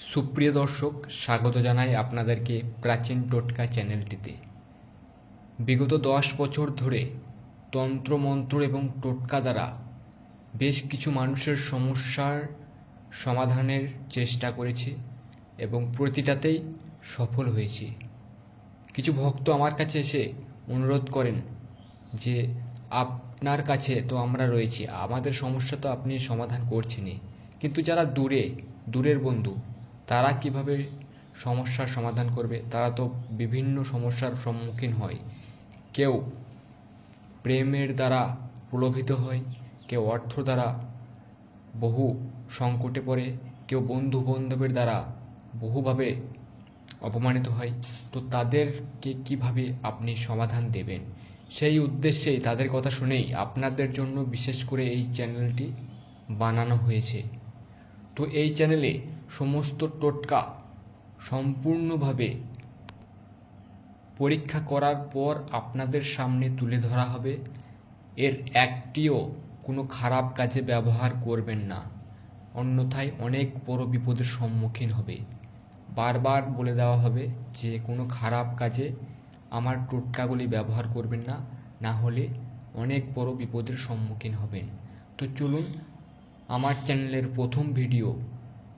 সুপ্রিয় দর্শক, স্বাগত জানাই আপনাদেরকে প্রাচীন টোটকা চ্যানেলটিতে। বিগত দশ বছর ধরে তন্ত্রমন্ত্র এবং টোটকা দ্বারা বেশ কিছু মানুষের সমস্যার সমাধানের চেষ্টা করেছে এবং প্রতিটাতেই সফল হয়েছে। কিছু ভক্ত আমার কাছে এসে অনুরোধ করেন যে, আপনার কাছে তো আমরা রয়েছি, আমাদের সমস্যা তো আপনি সমাধান করছেনই। কিন্তু যারা দূরে, দূরের বন্ধু তারা কীভাবে সমস্যার সমাধান করবে? তারা তো বিভিন্ন সমস্যার সম্মুখীন হয়। কেউ প্রেমের দ্বারা প্রলোভিত হয়, কেউ অর্থ দ্বারা বহু সংকটে পড়ে, কেউ বন্ধু বান্ধবের দ্বারা বহুভাবে অপমানিত হয়। তো তাদেরকে কীভাবে আপনি সমাধান দেবেন? সেই উদ্দেশ্যেই তাদের কথা শুনেই আপনাদের জন্য বিশেষ করে এই চ্যানেলটি বানানো হয়েছে। তো এই চ্যানেলে সমস্ত টোটকা সম্পূর্ণভাবে পরীক্ষা করার পর আপনাদের সামনে তুলে ধরা হবে। এর একটিও কোনো খারাপ কাজে ব্যবহার করবেন না। অন্যথায় অনেক বড় বিপদের সম্মুখীন হবে। বারবার বলে দেওয়া হবে যে, কোনো খারাপ কাজে আমার টোটকাগুলি ব্যবহার করবেন না না হলে অনেক বড় বিপদের সম্মুখীন হবেন। তো চলুন, আমার চ্যানেলের প্রথম ভিডিও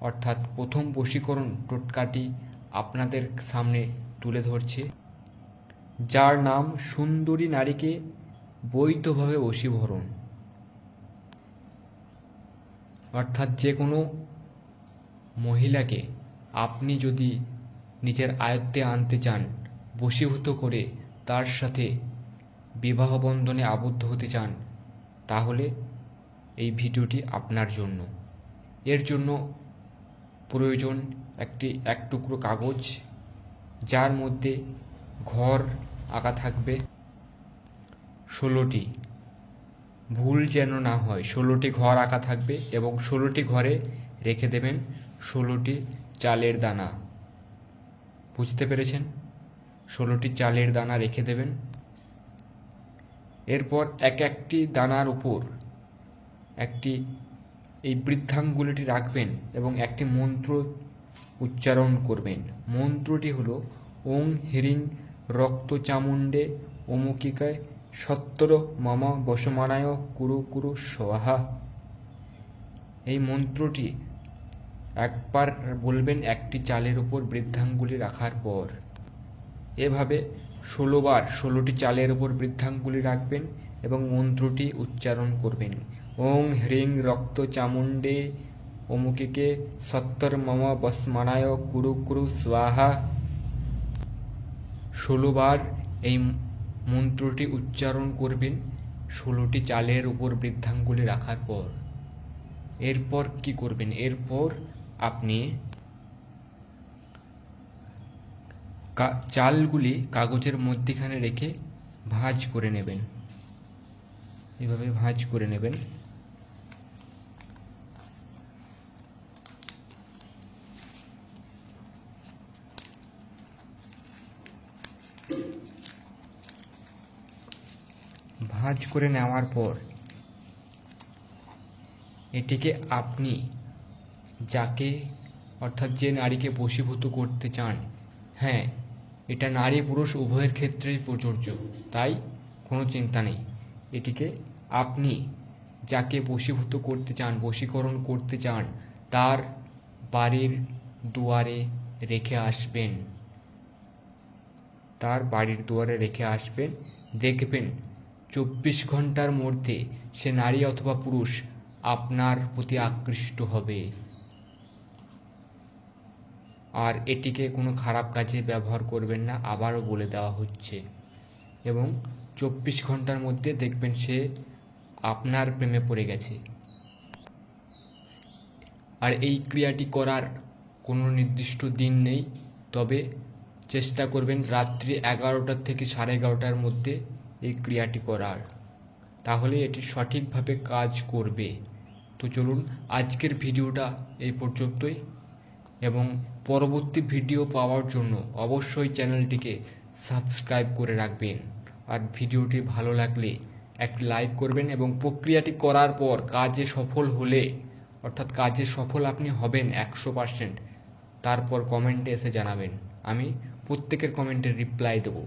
অর্থাৎ প্রথম বশীকরণ টোটকাটি আপনাদের সামনে তুলে ধরছে। যার নাম সুন্দরী নারীকে বৈধভাবে বশীভরণ। অর্থাৎ যে কোনো মহিলাকে আপনি যদি নিজের আয়ত্তে আনতে চান, বশীভূত করে তার সাথে বিবাহ বন্ধনে আবদ্ধ হতে চান, তাহলে এই ভিডিওটি আপনার জন্য। এর জন্য প্রয়োজন একটি এক টুকরো কাগজ, যার মধ্যে ঘর আঁকা থাকবে ষোলোটি। ভুল যেন না হয়, ষোলোটি ঘর আঁকা থাকবে এবং ষোলোটি ঘরে রেখে দেবেন ষোলোটি চালের দানা। বুঝতে পেরেছেন? ষোলোটি চালের দানা রেখে দেবেন। এরপর এক একটি দানার উপর একটি এই বৃদ্ধাঙ্গুলিটি রাখবেন এবং একটি মন্ত্র উচ্চারণ করবেন। মন্ত্রটি হলো, ওং হিরিং রক্ত চামুণ্ডে অমুকিকায় সত্তর মম বসমানায় কুরু কুরু সোহা এই মন্ত্রটি একবার বলবেন একটি চালের উপর বৃদ্ধাঙ্গুলি রাখার পর। এভাবে ষোলোবার ষোলোটি চালের উপর বৃদ্ধাঙ্গুলি রাখবেন এবং মন্ত্রটি উচ্চারণ করবেন। ওং হ্রিং রক্ত চামুণ্ডে অমুকিকে সত্তর মম বসমানায় কুরু কুরু স্বাহা। ষোলোবার এই মন্ত্রটি উচ্চারণ করবেন, ষোলোটি চালের উপর বৃদ্ধাঙ্গুলি রাখার পর। এরপর কি করবেন? এরপর আপনি চালগুলি কাগজের মধ্যিখানে রেখে ভাঁজ করে নেবেন। এভাবে ভাঁজ করে নেবেন। ভাঁজ করে নেওয়ার পর এটিকে আপনি যাকে, অর্থাৎ যে নারীকে বশীভূত করতে চান হ্যাঁ এটা নারী পুরুষ উভয়ের ক্ষেত্রেই প্রযোজ্য, তাই কোনো চিন্তা নেই। এটিকে আপনি যাকে বশীভূত করতে চান, বশীকরণ করতে চান, তার বাড়ির দুয়ারে রেখে আসবেন। তার বাড়ির দুয়ারে রেখে আসবেন, দেখবেন চব্বিশ ঘণ্টার মধ্যে সে নারী অথবা পুরুষ আপনার প্রতি আকৃষ্ট হবে। আর এটিকে কোনো খারাপ কাজে ব্যবহার করবেন না, আবারও বলে দেওয়া হচ্ছে। এবং চব্বিশ ঘণ্টার মধ্যে দেখবেন সে আপনার প্রেমে পড়ে গেছে। আর এই ক্রিয়াটি করার কোনো নির্দিষ্ট দিন নেই, তবে চেষ্টা করবেন রাত্রি এগারোটার থেকে সাড়ে এগারোটার মধ্যে এই ক্রিয়াটি করার। তাহলে এটি সঠিকভাবে কাজ করবে। তো চলুন আজকের ভিডিওটা এই পর্যন্তই। এবং পরবর্তী ভিডিও পাওয়ার জন্য অবশ্যই চ্যানেলটিকে সাবস্ক্রাইব করে রাখবেন। আর ভিডিওটি ভালো লাগলে একটি লাইক করবেন এবং প্রক্রিয়াটি করার পর কাজে সফল হলে, অর্থাৎ কাজে সফল আপনি হবেন একশো পার্সেন্ট, তারপর কমেন্টে এসে জানাবেন। আমি প্রত্যেকের কমেন্টের রিপ্লাই দেব।